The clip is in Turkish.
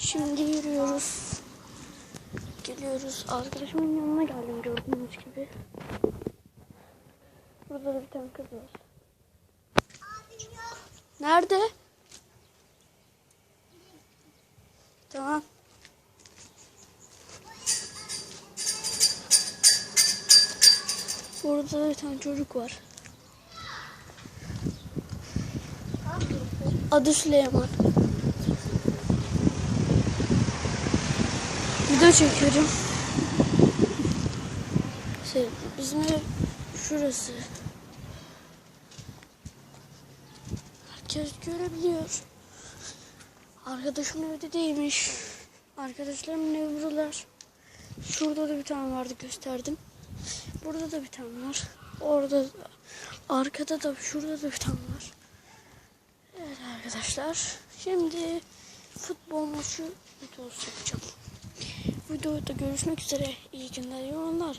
Şimdi yürüyoruz. Geliyoruz. Arkadaşımın yanına geldim gördüğünüz gibi. Burada da bir tane kız var. Nerede? Tamam. Burada da bir tane çocuk var. Adı Süleyman. Video çekiyorum. Şey, bizim ev şurası. Herkes görebiliyor. Arkadaşım evde değilmiş. Arkadaşlarımın evi buralar. Şurada da bir tane vardı gösterdim. Burada da bir tane var. Orada arkada da şurada da bir tane var. Evet arkadaşlar. Şimdi futbol maçı videosu yapacağım. Videoda görüşmek üzere. İyi günler, iyi oyunlar.